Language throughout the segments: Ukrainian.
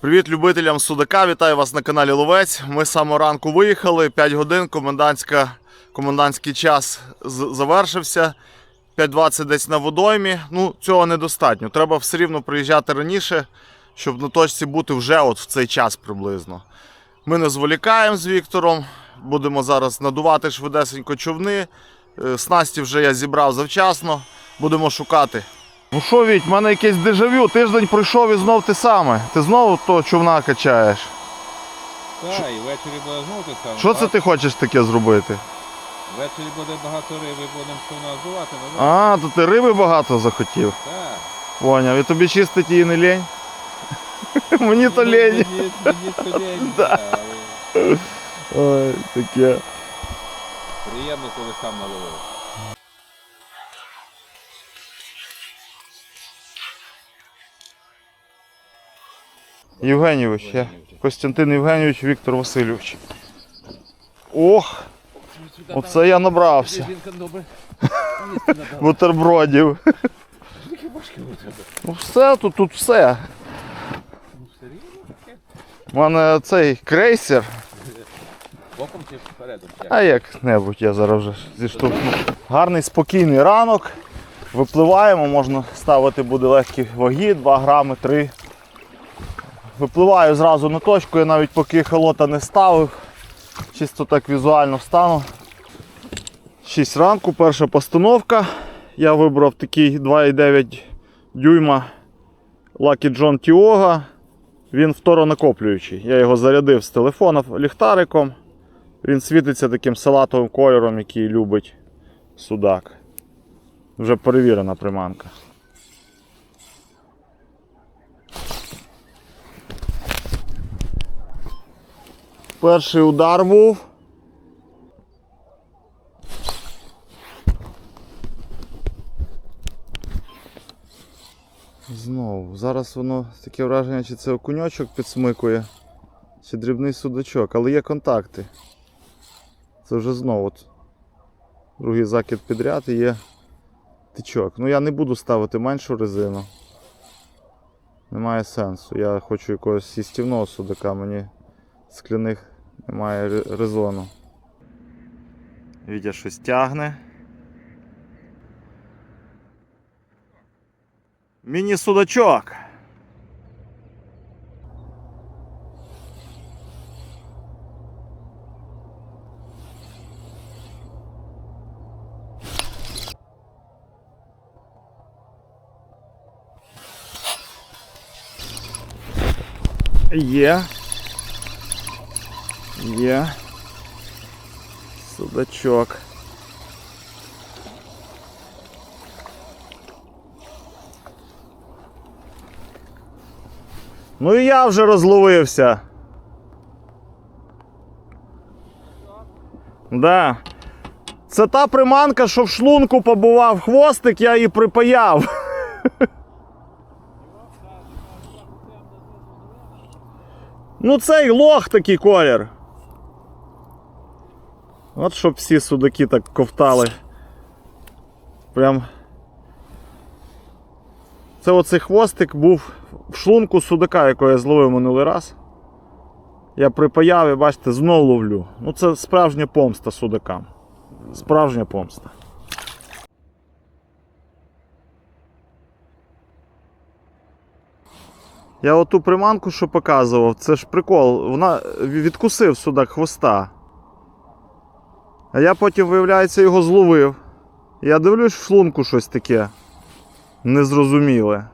Привіт любителям судака, вітаю вас на каналі Ловець. Ми з ранку виїхали, 5 годин, комендантська, комендантський час завершився. 5.20 десь на водоймі. Ну, цього недостатньо. Треба все рівно приїжджати раніше, щоб на точці бути вже от в цей час приблизно. Ми не зволікаємо з Віктором, будемо зараз надувати швидесенько човни. Е, Снасті вже я зібрав завчасно, будемо шукати. Ну що, Віть, в мене якесь дежавю, тиждень пройшов і знов ти саме. Ти знову то човна качаєш. Так, і ввечері буде знову те саме. Що це ти хочеш таке зробити? Ввечері буде багато риби, будемо що називати. Ну, А, то ти риби багато захотів. так. Поняв, і тобі чистить її не лень? Мені то лень. Мені, то лень, Ой, таке. приємно, коли сам наловив. Євгенійович, я Костянтин Євгенійович, Віктор Васильович. Ох, оце я набрався. Бутербродів. Ну все, тут, тут все. У мене цей крейсер. Боком чи впередом? А як-небудь я зараз вже зіштовхну. Гарний спокійний ранок. Випливаємо, можна ставити буде легкі ваги, 2 грами, 3. Випливаю зразу на точку, я навіть поки холота не ставив. Чисто так візуально встану. 6 ранку, перша постановка. Я вибрав такий 2,9 дюйма Lucky John Tioga. Він второнакоплюючий. Я його зарядив з телефона ліхтариком. Він світиться таким салатовим кольором, який любить судак. Вже перевірена приманка. Перший удар був. Знову. Зараз воно таке враження, чи це окуньочок підсмикує, чи дрібний судачок, але є контакти. Це вже знову от другий закид підряд і є тичок. Ну я не буду ставити меншу резину. Немає сенсу. Я хочу якогось їстівного судака, мені скляних немає резону. Вітя щось тягне. Міні-судачок. Є. Є. Судачок. Ну і я вже розловився. Да. Це та приманка, що в шлунку побував хвостик, я її припаяв. Ну цей лох такий колір. От щоб всі судаки так ковтали. Прям. Це оцей хвостик був в шлунку судака, якого я зловив минулий раз. Я припаяв і бачите, знов ловлю. Ну це справжня помста судакам. Справжня помста. Я оту приманку, що показував, це ж прикол. Вона відкусив судак хвоста. А я потім, виявляється, його зловив. Я дивлюсь в шлунку щось таке незрозуміле.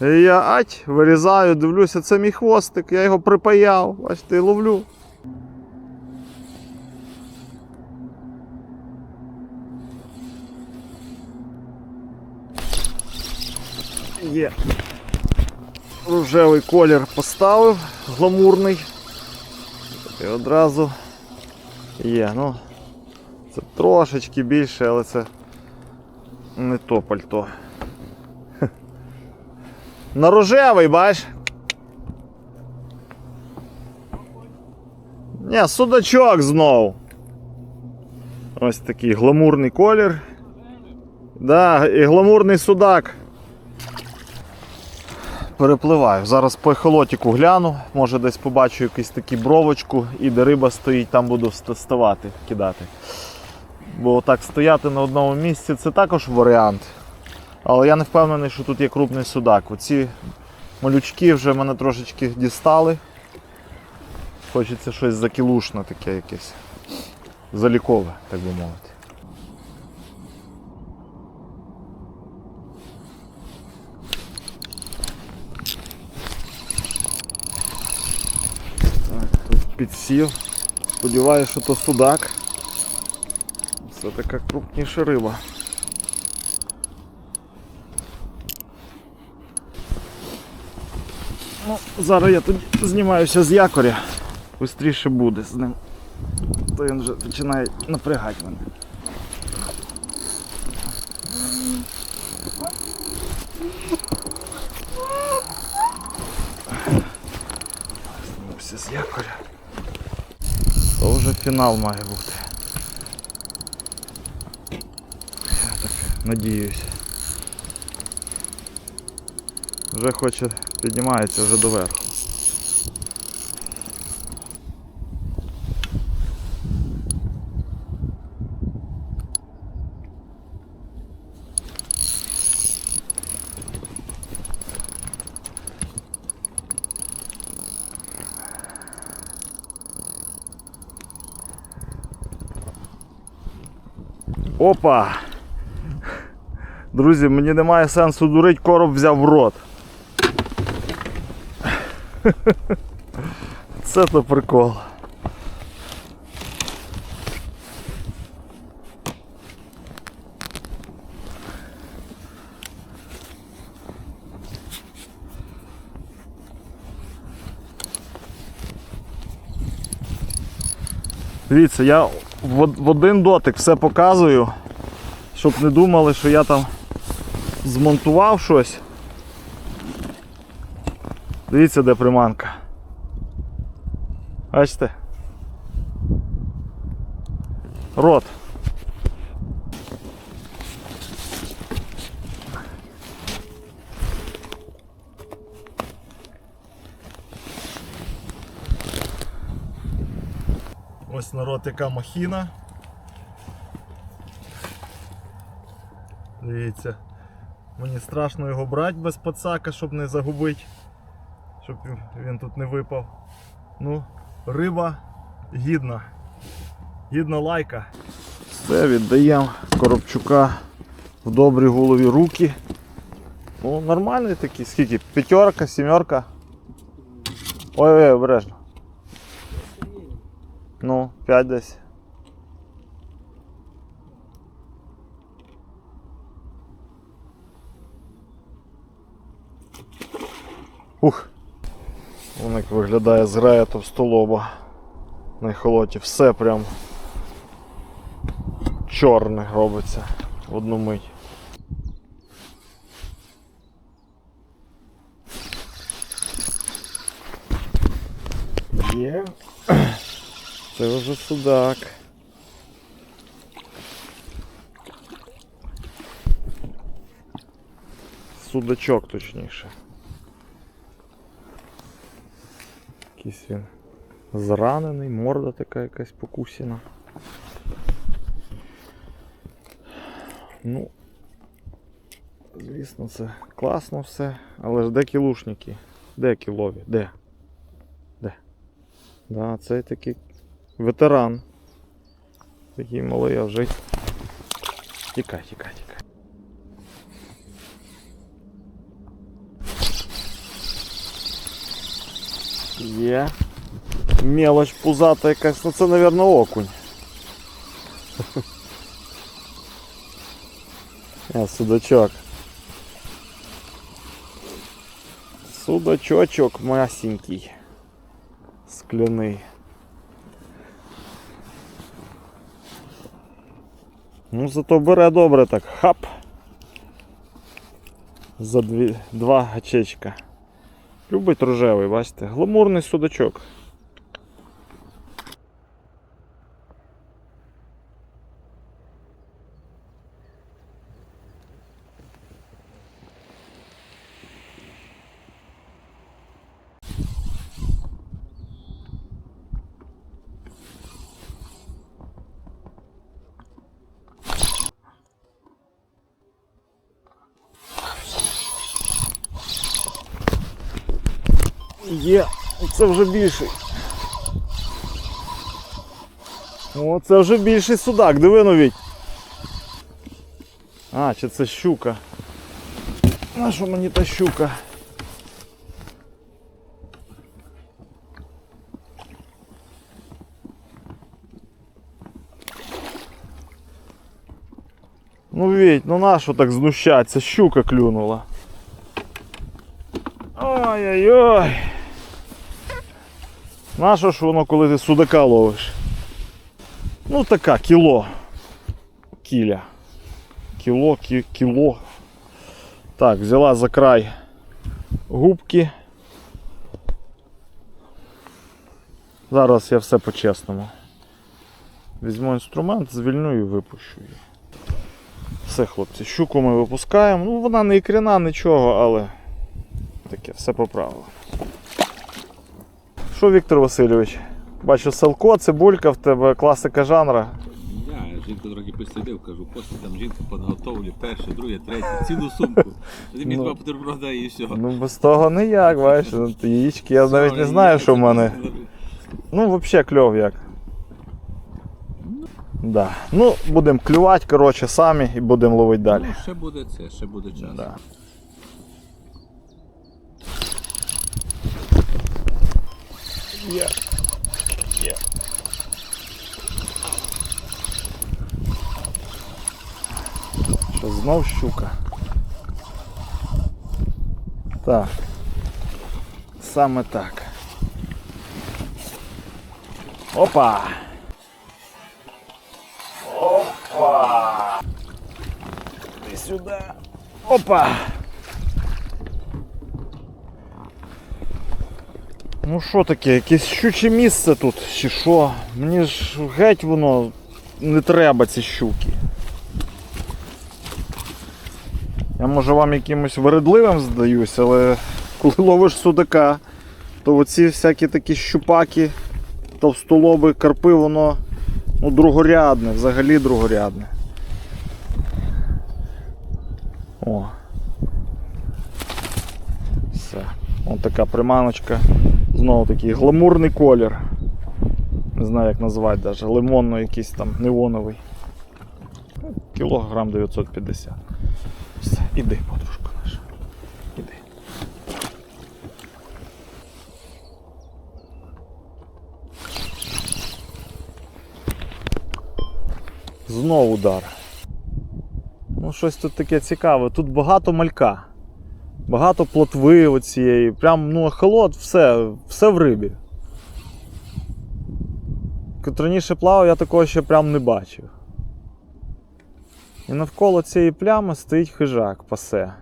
І я ать, вирізаю, дивлюся, це мій хвостик, я його припаяв, бачите, і ловлю. Є. Рожевий колір поставив, гламурний. І одразу є. Ну, це трошечки більше, але це не то пальто. На рожевий, бач? Ні, судачок знов. Ось такий гламурний колір. Да, і гламурний судак. Перепливаю. Зараз по ехолотіку гляну, може десь побачу якусь таку бровочку і де риба стоїть, там буду ст- ставати, кидати. Бо так стояти на одному місці це також варіант. Але я не впевнений, що тут є крупний судак. Оці малючки вже мене трошечки дістали. Хочеться щось закілушне таке якесь. Залікове, так би мовити. Так, тут підсів. Сподіваюся, що то судак. Це така крупніша риба. Ну, зараз я тоді знімаюся з якоря. Бистріше буде з ним. То він вже починає напрягати мене. Знімався з якоря. То вже фінал має бути. Я так надіюсь. Вже хоче, піднімається вже доверху. Опа! Друзі, мені немає сенсу дурить, короб взяв в рот. Це то прикол. Дивіться, я в один дотик все показую, щоб не думали, що я там змонтував щось. Дивіться, де приманка. Бачите? Рот. Ось народ яка махіна. Дивіться. Мені страшно його брати без пацака, щоб не загубити. Щоб він тут не випав. Ну, риба гідна. Гідна лайка. Все, віддаємо Коробчука в добрі голові руки. Ну, нормальний такий, скільки? П'ятерка, сімерка. Ой-ой, обережно. Ну, 5 десь. Ух. Вон як виглядає зграя товстолоба на ехолоті. Все прям чорне робиться в одну мить. Є. Це вже судак. Судачок точніше. Якийсь він зранений, морда така якась покусіна. Ну, звісно, це класно все, але ж де кілушники? Де кілові? Де? Де? Да, цей такий ветеран. Такий малий, а вже. Тікай, тікай, тікай. Є. Мелоч пузата якась, ну це, мабуть, окунь. А, судачок. Судачочок масенький. Скляний. Ну, зато бере добре так. Хап. За дві, два гачечка. Любить рожевий, бачите? Гламурний судачок. Є, це вже більший. О, це вже більший судак, диви навіть. А, чи це щука? На що мені та щука? Ну Віть, ну нащо так знущатися? Щука клюнула. Ой-ой-ой. Нащо ж воно, коли ти судака ловиш? Ну така, кіло. Кіля. Кіло, кі, кіло. Так, взяла за край губки. Зараз я все по-чесному. Візьму інструмент, звільню і випущу її. Все, хлопці, щуку ми випускаємо. Ну, вона не ікряна, нічого, але таке, все по правилам. Що, Віктор Васильович? Бачу, селко, цибулька в тебе класика жанра. Я жінку трохи послідив, кажу, після там жінка підготовлю, перше, друге, третє, цілу сумку. Мені Ну. два бутерброда і все. Ну без того ніяк, бачиш, ну, яєчки, я навіть не знаю, що в мене. Ну, взагалі кльов як. Да. Ну, будемо клювати, коротше, самі і будемо ловити далі. Ну, ще буде це, ще буде час. Да. Є. Є. Що, знов щука. Так. Саме так. Опа! Опа! Ти сюди. Опа! Ну що таке, якесь щуче місце тут, чи що? Мені ж геть воно не треба ці щуки. Я може вам якимось вередливим здаюсь, але коли ловиш судака, то оці всякі такі щупаки, товстолоби, карпи, воно ну, другорядне, взагалі другорядне. О. Все. Ось така приманочка. Знову такий гламурний колір. Не знаю як назвати навіть. Лимонно якийсь там неоновий. Кілограм 950. Все, іди, подружка наша. Іди. Знову удар. Ну, щось тут таке цікаве. Тут багато малька. Багато плотви оцієї. Прям ну, холод, все, все в рибі. Як раніше плавав, я такого ще прям не бачив. І навколо цієї плями стоїть хижак, пасе.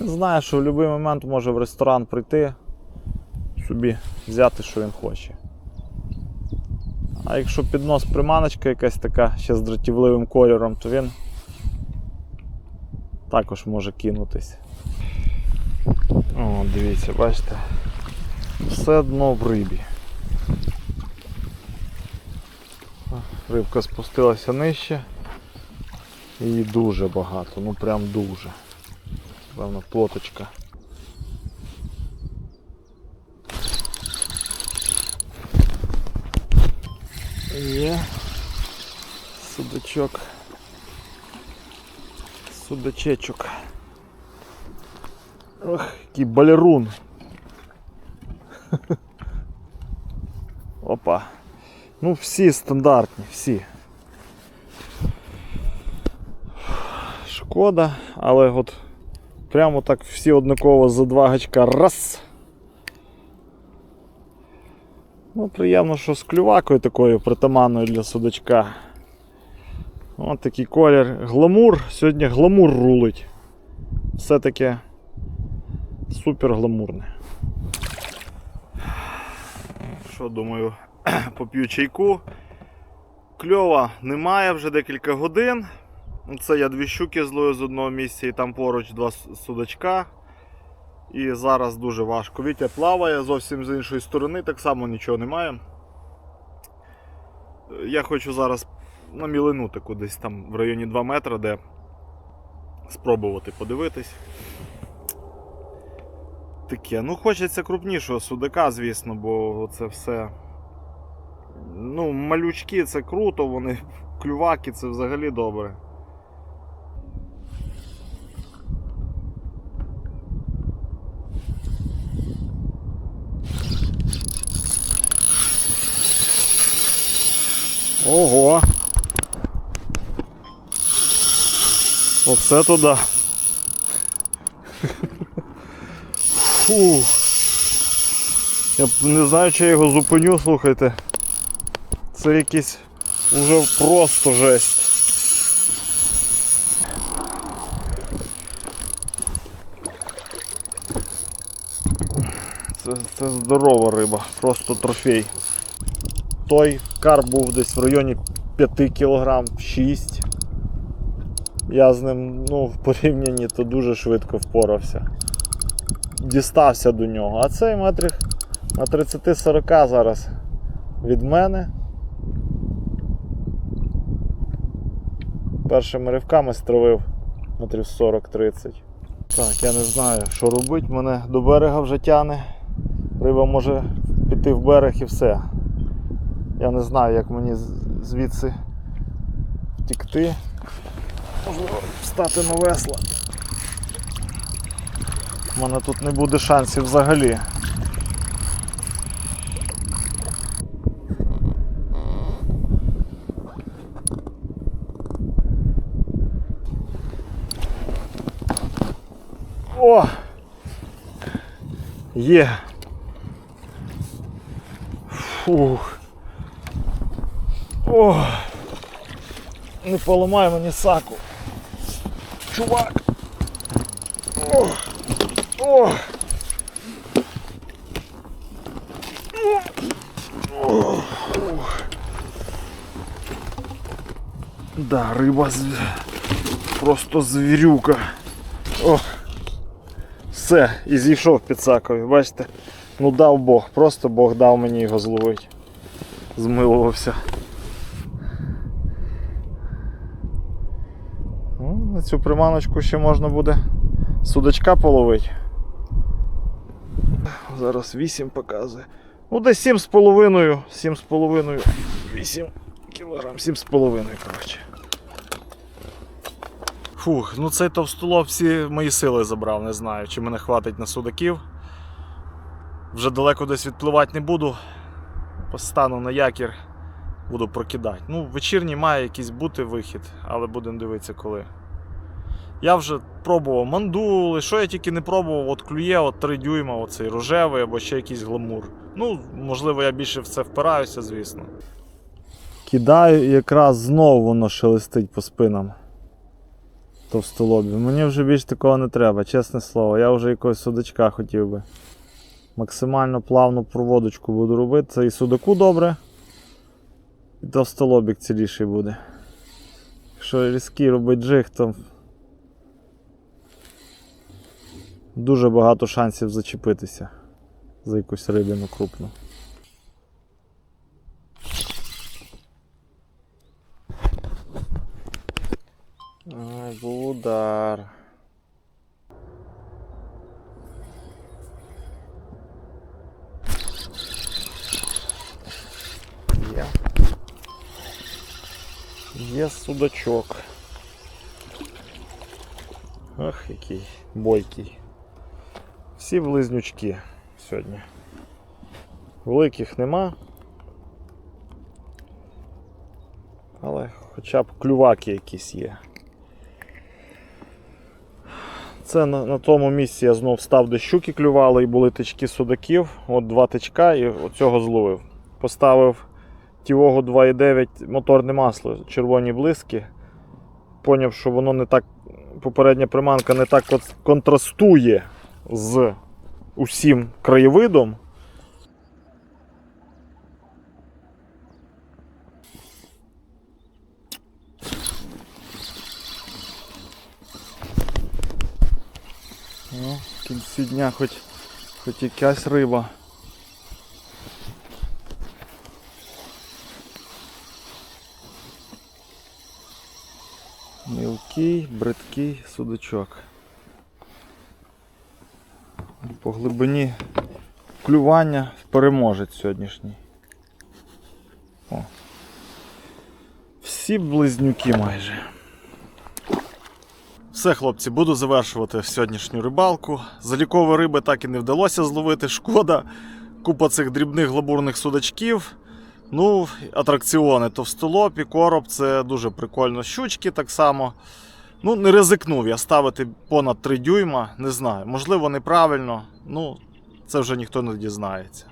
Він знає, що в будь-який момент може в ресторан прийти, собі взяти, що він хоче. А якщо під нос приманочка якась така ще з дратівливим кольором, то він також може кинутись. О, дивіться, бачите. Все дно в рибі. Рибка спустилася нижче. Її дуже багато, ну прям дуже. Певно, плоточка. Є. Судачок. Судачечок. Ох, який балерун. Опа. Ну всі стандартні, всі. Шкода, але от прямо так всі однаково за два гачка. Раз. Ну, приємно, що з клювакою такою притаманною для судачка. Ось такий колір. Гламур. Сьогодні гламур рулить. Все-таки супер гламурне. Що думаю, поп'ю чайку. Кльова немає вже декілька годин. Це я дві щуки злою з одного місця і там поруч два судачка. І зараз дуже важко. Вітя плаває зовсім з іншої сторони, так само нічого немає. Я хочу зараз на мілину таку десь там в районі 2 метри, де спробувати подивитись. Таке. Ну, хочеться крупнішого судака, звісно, бо це все. Ну, малючки це круто, вони клюваки це взагалі добре. Ого. Оце туди. Фу. Я не знаю, чи я його зупиню, слухайте. Це якийсь уже просто жесть. Це, це здорова риба, просто трофей. Той карп був десь в районі 5 кг, 6 Я з ним ну, в порівнянні то дуже швидко впорався. Дістався до нього. А цей метрів на 30-40 зараз від мене. Першими ривками стравив метрів 40-30. Так, я не знаю, що робити. Мене до берега вже тяне. Риба може піти в берег і все. Я не знаю, як мені звідси втікти. Можливо, встати на весла. У мене тут не буде шансів взагалі. О! Є. Фух. О! Не поламай мені саку. Чувак. О! О! Да, риба просто звірюка. О! Все, і зійшов під бачите? Ну дав Бог, просто Бог дав мені його зловити. Змилувався. Ну, на цю приманочку ще можна буде судачка половити. Зараз 8 показує. Ну, десь 7,5, 7,5, 8 кілограм, 7,5, коротше. Фух, ну цей товстолоб всі мої сили забрав, не знаю, чи мене хватить на судаків. Вже далеко десь відпливати не буду. Постану на якір, буду прокидати. Ну, вечірній має якийсь бути вихід, але будемо дивитися коли. Я вже пробував мандули, що я тільки не пробував, от клює от 3 дюйма, оцей рожевий або ще якийсь гламур. Ну, можливо, я більше в це впираюся, звісно. Кидаю і якраз знову воно шелестить по спинам. Товстолобі. Мені вже більш такого не треба, чесне слово. Я вже якогось судачка хотів би. Максимально плавну проводочку буду робити. Це і судаку добре. І товстолобік ціліший буде. Якщо різкий робить джиг, то дуже багато шансів зачепитися за якусь рибину крупну. Ай, був удар. Є. Є судачок. Ах, який бойкий. Всі близнючки сьогодні. Великих нема. Але хоча б клюваки якісь є. Це на, на тому місці я знов став, де щуки клювали і були тички судаків. От два тичка і оцього зловив. Поставив Тівого 2,9 моторне масло, червоні блиски. Поняв, що воно не так, попередня приманка не так контрастує з усім краєвидом. Ну, в кінці дня хоч, хоч якась риба. Мілкий, бридкий судачок. По глибині клювання переможець сьогоднішній. О. Всі близнюки майже. Все, хлопці, буду завершувати сьогоднішню рибалку. Залікової риби так і не вдалося зловити. Шкода. Купа цих дрібних глобурних судачків. Ну, атракціони товстолопі, короб це дуже прикольно. Щучки так само. Ну, не ризикнув я ставити понад 3 дюйма, не знаю. Можливо, неправильно. Ну, це вже ніхто не дізнається.